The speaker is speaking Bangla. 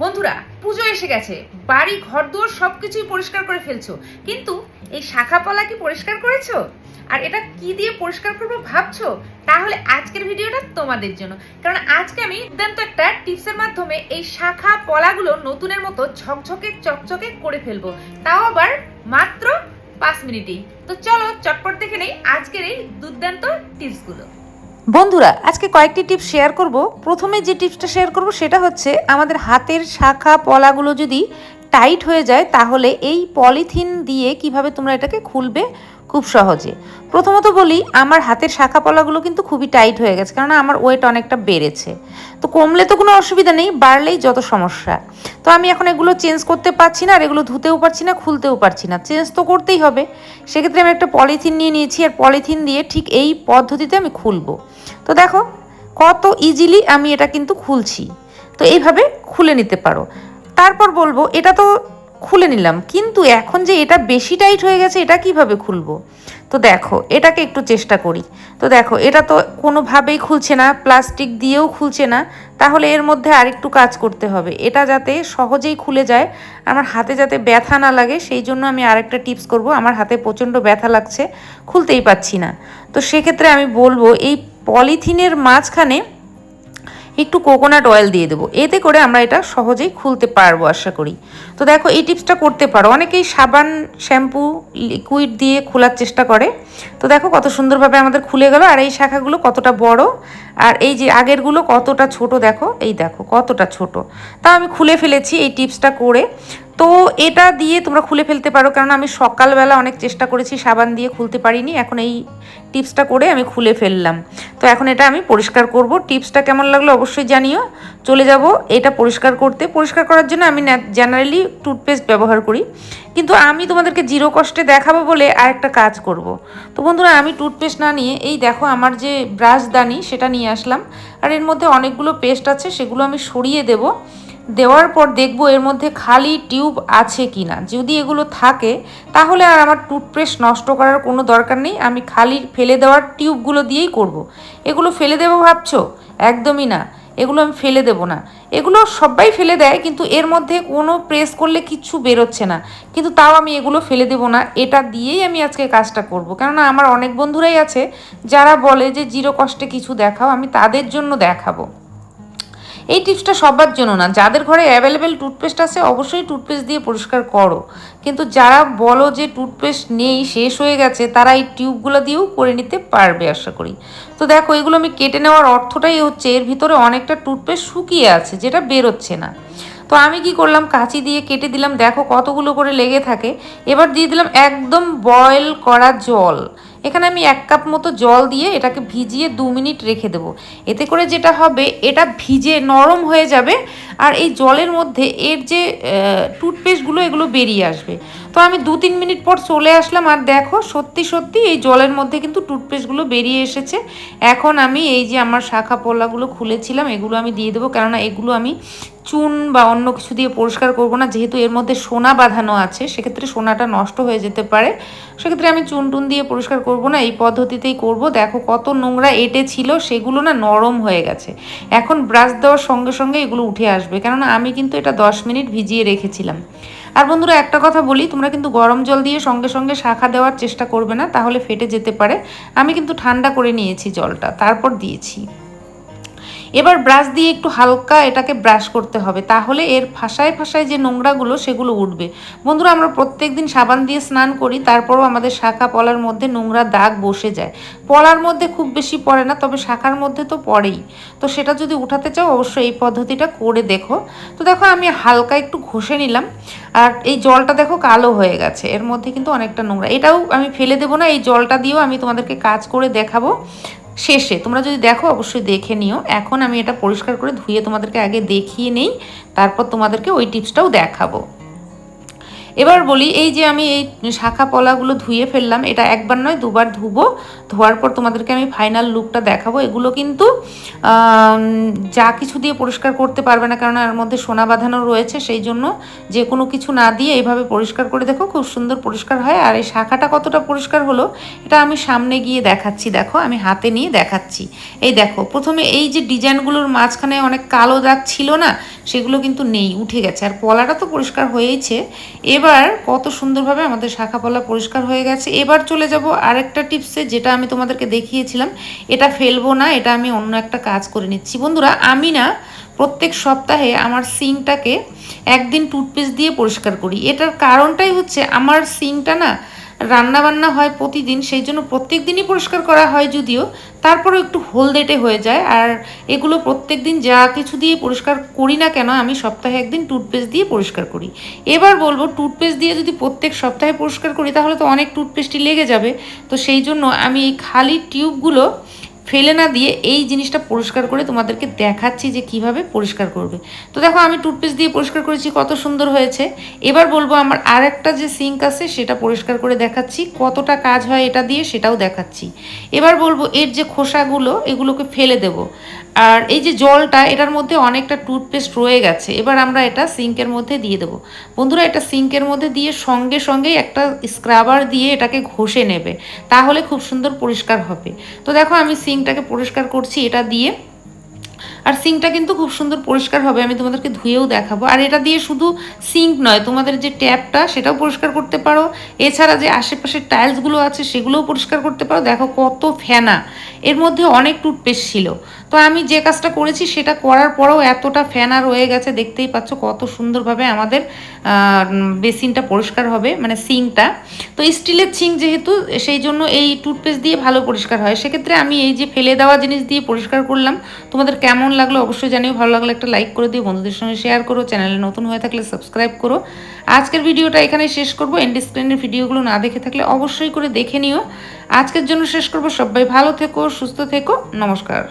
বন্ধুরা, পুজো এসে গেছে। বাড়ি ঘর দুয়ার সব কিছুই পরিষ্কার করে ফেলছো। কিন্তু এই শাখাপালা কি পরিষ্কার করেছ? আর এটা কি দিয়ে পরিষ্কার করব ভাবছ? তাহলে আজকের ভিডিওটা তোমাদের জন্য। কারণ আজকে আমি দুর্দান্ত একটা টিপসের মাধ্যমে এই শাখা পলাগুলো নতুনের মতো ঝকঝকে, চকচকে করে ফেলব। তাও আবার মাত্র পাঁচ মিনিটেই। তো চলো চটপট দেখে নেই আজকের এই দুর্দান্ত টিপসগুলো। বন্ধুরা, আজকে কয়েকটি টিপস শেয়ার করব। প্রথমে যে টিপসটা শেয়ার করব সেটা হচ্ছে আমাদের হাতের শাখা পলাগুলো যদি টাইট হয়ে যায়, তাহলে এই পলিথিন দিয়ে কীভাবে তোমরা এটাকে খুলবে খুব সহজে। প্রথমত বলি, আমার হাতের শাখা পলাগুলো কিন্তু খুবই টাইট হয়ে গেছে কারণ আমার ওয়েট অনেকটা বেড়েছে। তো কমলে তো কোনো অসুবিধা নেই, বাড়লেই যত সমস্যা। তো আমি এখন এগুলো চেঞ্জ করতে পারছি না, আর এগুলো ধুতেও পারছি না, খুলতেও পারছি না। চেঞ্জ তো করতেই হবে। সেক্ষেত্রে আমি একটা পলিথিন নিয়ে নিয়েছি, আর পলিথিন দিয়ে ঠিক এই পদ্ধতিতে আমি খুলবো। তো দেখো, কত ইজিলি আমি এটা কিন্তু খুলছি। তো এইভাবে খুলে নিতে পারো। তারপর বলব, এটা তো খুলে নিলাম। কিন্তু এখন যে এটা বেশি টাইট হয়ে গেছে, এটা কীভাবে খুলবো? তো দেখো, এটাকে একটু চেষ্টা করি। তো দেখো, এটা তো কোনোভাবেই খুলছে না প্লাস্টিক দিয়েও খুলছে না। তাহলে এর মধ্যে আরেকটু কাজ করতে হবে। এটা যাতে সহজেই খুলে যায়, আমার হাতে যাতে ব্যথা না লাগে, সেই জন্য আমি আরেকটা টিপস করব। আমার হাতে প্রচণ্ড ব্যথা লাগছে, খুলতেই পাচ্ছি না। তো সেক্ষেত্রে আমি বলব, এই পলিথিনের মাঝখানে একটু কোকোনাট অয়েল দিয়ে দেবো। এতে করে আমরা এটা সহজেই খুলতে পারব আশা করি। তো দেখো, এই টিপসটা করতে পারো। অনেকেই সাবান শ্যাম্পু লিকুইড দিয়ে খোলার চেষ্টা করে। তো দেখো কত সুন্দরভাবে আমাদের খুলে গেল। আর এই শাখাগুলো কতটা বড়, আর এই যে আগেরগুলো কতটা ছোট, দেখো, এই দেখো কতটা ছোট। তা আমি খুলে ফেলেছি এই টিপসটা করে। তো এটা দিয়ে তোমরা খুলে ফেলতে পারো, কারণ আমি সকালবেলা অনেক চেষ্টা করেছি সাবান দিয়ে খুলতে পারিনি, এখন এই টিপসটা করে আমি খুলে ফেললাম। তো এখন এটা আমি পরিষ্কার করব, টিপসটা কেমন লাগল অবশ্যই জানিও। চলে যাব এটা পরিষ্কার করতে, পরিষ্কার করার জন্য আমি জেনারেলি টুথপেস্ট ব্যবহার করি। কিন্তু আমি তোমাদেরকে জিরো কষ্টে দেখাবো বলে আর একটা কাজ করব। তো বন্ধুরা, আমি টুথপেস্ট না নিয়ে, এই দেখো আমার যে ব্রাশ দানি, সেটা নিয়ে আসলাম। আর এর মধ্যে অনেকগুলো পেস্ট আছে, সেগুলো আমি সরিয়ে দেবো। দেওয়ার পর দেখব এর মধ্যে খালি টিউব আছে কি না যদি এগুলো থাকে, তাহলে আর আমার টুথপেস্ট নষ্ট করার কোনো দরকার নেই। আমি খালি ফেলে দেওয়ার টিউবগুলো দিয়েই করব। এগুলো ফেলে দেবো ভাবছ? একদমই না। এগুলো আমি ফেলে দেব না। এগুলো সবাই ফেলে দেয়, কিন্তু এর মধ্যে কোনো প্রেস করলে কিচ্ছু বেরোচ্ছে না। কিন্তু তাও আমি এগুলো ফেলে দেব না। এটা দিয়েই আমি আজকে কাজটা করব। কেননা আমার অনেক বন্ধুরাই আছে, যারা বলে যে, জিরো কষ্টে কিছু দেখাও, আমি তাদের জন্য দেখাবো। এই টিপসটা সবার জন্য না। যাদের ঘরে অ্যাভেলেবেল টুথপেস্ট আছে, অবশ্যই টুথপেস্ট দিয়ে পরিষ্কার করো। কিন্তু যারা বলো যে টুথপেস্ট নেই, শেষ হয়ে গেছে, তারা এই টিউবগুলো দিয়েও করে নিতে পারবে, আশা করি। তো দেখো, এগুলো আমি কেটে নেওয়ার অর্থটাই হচ্ছে, এর ভিতরে অনেকটা টুথপেস্ট শুকিয়ে আছে, যেটা বেরোচ্ছে না। তো আমি কি করলাম? কাঁচি দিয়ে কেটে দিলাম। দেখো কতগুলো করে লেগে থাকে। এবার দিয়ে দিলাম একদম বয়েল করা জল। এখানে আমি এক কাপ মতো জল দিয়ে এটাকে ভিজিয়ে দু মিনিট রেখে দেবো। এতে করে যেটা হবে, এটা ভিজে নরম হয়ে যাবে আর এই জলের মধ্যে এর যে টুথপেস্টগুলো, এগুলো বেরিয়ে আসবে। তো আমি দু তিন মিনিট পর চলে আসলাম আর দেখো সত্যি সত্যি এই জলের মধ্যে কিন্তু টুথপেস্টগুলো বেরিয়ে এসেছে। এখন আমি এই যে আমার শাখা পোলাগুলো খুলেছিলাম, এগুলো আমি দিয়ে দেবো। কেননা এগুলো আমি চুন বা অন্য কিছু দিয়ে পরিষ্কার করব না, যেহেতু এর মধ্যে সোনা বাঁধানো আছে, সেক্ষেত্রে সোনাটা নষ্ট হয়ে যেতে পারে। সেক্ষেত্রে আমি চুন টুন দিয়ে পরিষ্কার করব না, এই পদ্ধতিতেই করব। দেখো কত নোংরা এটে ছিল, সেগুলো না নরম হয়ে গেছে। এখন ব্রাশ দেওয়ার সঙ্গে সঙ্গে এগুলো উঠে আসবে, কেননা আমি কিন্তু এটা দশ মিনিট ভিজিয়ে রেখেছিলাম। আর বন্ধুরা, একটা কথা বলি, তোমরা কিন্তু গরম জল দিয়ে সঙ্গে সঙ্গে শাখা দেওয়ার চেষ্টা করবে না, তাহলে ফেটে যেতে পারে। আমি কিন্তু ঠান্ডা করে নিয়েছি জলটা, তারপর দিয়েছি। এবার ব্রাশ দিয়ে একটু হালকা এটাকে ব্রাশ করতে হবে, তাহলে এর ফাঁসায় ফাঁসায় যে নোংরাগুলো সেগুলো উঠবে। বন্ধুরা, আমরা প্রত্যেক দিন সাবান দিয়ে স্নান করি, তারপরও আমাদের শাখা পলার মধ্যে নোংরা দাগ বসে যায়। পলার মধ্যে খুব বেশি পড়ে না, তবে শাখার মধ্যে তো পড়েই। তো সেটা যদি উঠাতে চাও, অবশ্যই এই পদ্ধতিটা করে দেখো। তো দেখো, আমি হালকা একটু ঘষে নিলাম, আর এই জলটা দেখো কালো হয়ে গেছে, এর মধ্যে কিন্তু অনেকটা নোংরা। এটাও আমি ফেলে দেবো না, এই জলটা দিয়েও আমি তোমাদেরকে কাজ করে দেখাবো। শেষে, তোমরা যদি দেখো, অবশ্যই দেখে নিও। এখন আমি এটা পরিষ্কার করে ধুয়ে তোমাদেরকে আগে দেখিয়ে নেই, তারপর তোমাদেরকে ওই টিপসটাও দেখাবো। এবার বলি, এই যে আমি এই শাখা পলাগুলো ধুয়ে ফেললাম, এটা একবার নয়, দুবার ধুবো। ধোয়ার পর তোমাদেরকে আমি ফাইনাল লুকটা দেখাবো। এগুলো কিন্তু যা কিছু দিয়ে পরিষ্কার করতে পারবে না কারণ এর মধ্যে সোনা বাঁধানো রয়েছে, সেই জন্য যে কোনো কিছু না দিয়ে এইভাবে পরিষ্কার করে দেখো, খুব সুন্দর পরিষ্কার হয়। আর এই শাখাটা কতটা পরিষ্কার হলো, এটা আমি সামনে গিয়ে দেখাচ্ছি, দেখো, আমি হাতে নিয়ে দেখাচ্ছি। এই দেখো, প্রথমে এই যে ডিজাইনগুলোর মাঝখানে অনেক কালো দাগ ছিল না, সেগুলো কিন্তু নেই, উঠে গেছে। আর পলাটা তো পরিষ্কার হয়েইছে। এবার কত সুন্দরভাবে আমাদের শাখা পলা পরিষ্কার হয়ে গেছে। এবার চলে যাব আরেকটা টিপসে, যেটা আমি তোমাদেরকে দেখিয়েছিলাম। এটা ফেলব না, এটা আমি অন্য একটা কাজ করে নিচ্ছি। বন্ধুরা, আমি না প্রত্যেক সপ্তাহে আমার সিংটাকে একদিন টুথপেস্ট দিয়ে পরিষ্কার করি। এটার কারণটাই হচ্ছে আমার সিংটা না রান্না বান্না হয় প্রতিদিন, সেই জন্য প্রত্যেক দিনই পরিষ্কার করা হয় যদিও, তারপরেও একটু হলদেটে হয়ে যায়। আর এগুলো প্রত্যেক দিন যা কিছু দিয়ে পরিষ্কার করি না কেন, আমি সপ্তাহে একদিন টুথপেস্ট দিয়ে পরিষ্কার করি। এবার বলব, টুথপেস্ট দিয়ে যদি প্রত্যেক সপ্তাহে পরিষ্কার করি, তাহলে তো অনেক টুথপেস্টই লেগে যাবে। তো সেই জন্য আমি এই খালি টিউবগুলো ফেলে না দিয়ে এই জিনিসটা পরিষ্কার করে তোমাদেরকে দেখাচ্ছি যে কীভাবে পরিষ্কার করবে। তো দেখো, আমি টুথপেস্ট দিয়ে পরিষ্কার করেছি, কত সুন্দর হয়েছে। এবার বলব আমার আর একটা যে সিঙ্ক আছে, সেটা পরিষ্কার করে দেখাচ্ছি, কতটা কাজ হয় এটা দিয়ে সেটাও দেখাচ্ছি। এবার বলব এর যে খোসাগুলো, এগুলোকে ফেলে দেব। আর এই যে জলটা, এটার মধ্যে অনেকটা টুথপেস্ট রয়ে গেছে। এবার আমরা এটা সিঙ্কের মধ্যে দিয়ে দেবো। বন্ধুরা, এটা সিঙ্কের মধ্যে দিয়ে সঙ্গে সঙ্গেই একটা স্ক্রাবার দিয়ে এটাকে ঘষে নেবে। তাহলে খুব সুন্দর পরিষ্কার হবে। তো দেখো, আমি সিঙ্কটাকে পরিষ্কার করছি এটা দিয়ে। আর সিঙ্কটা কিন্তু খুব সুন্দর পরিষ্কার হবে, আমি তোমাদেরকে ধুয়েও দেখাবো। আর এটা দিয়ে শুধু সিঙ্ক নয়, তোমাদের যে ট্যাপটা, সেটাও পরিষ্কার করতে পারো। এছাড়া যে আশেপাশের টাইলসগুলো আছে, সেগুলোও পরিষ্কার করতে পারো। দেখো কত ফেনা। এর মধ্যে অনেক টুথপেস্ট ছিল। তো আমি যে কাজটা করেছি সেটা করার পরেও এতটা ফেনা রয়ে গেছে, দেখতেই পাচ্ছ কত সুন্দরভাবে আমাদের বেসিনটা পরিষ্কার হবে মানে সিঙ্কটা তো স্টিলের সিঙ্ক যেহেতু, সেই জন্য এই টুথপেস্ট দিয়ে ভালো পরিষ্কার হয়। সেক্ষেত্রে আমি এই যে ফেলে দেওয়া জিনিস দিয়ে পরিষ্কার করলাম, তোমাদের কেমন লাগল অবশ্যই জানিও। ভালো লাগলে একটা লাইক করে দিও, বন্ধুদের সঙ্গে শেয়ার করো চ্যানেলে নতুন হয়ে থাকলে সাবস্ক্রাইব করো। আজকের ভিডিওটা এখানে শেষ করব। এন্ড স্ক্রিনের ভিডিওগুলো না দেখে থাকলে অবশ্যই করে দেখে নিও। আজকের জন্য শেষ করব। সবাই ভালো থেকো, সুস্থ থেকো। নমস্কার।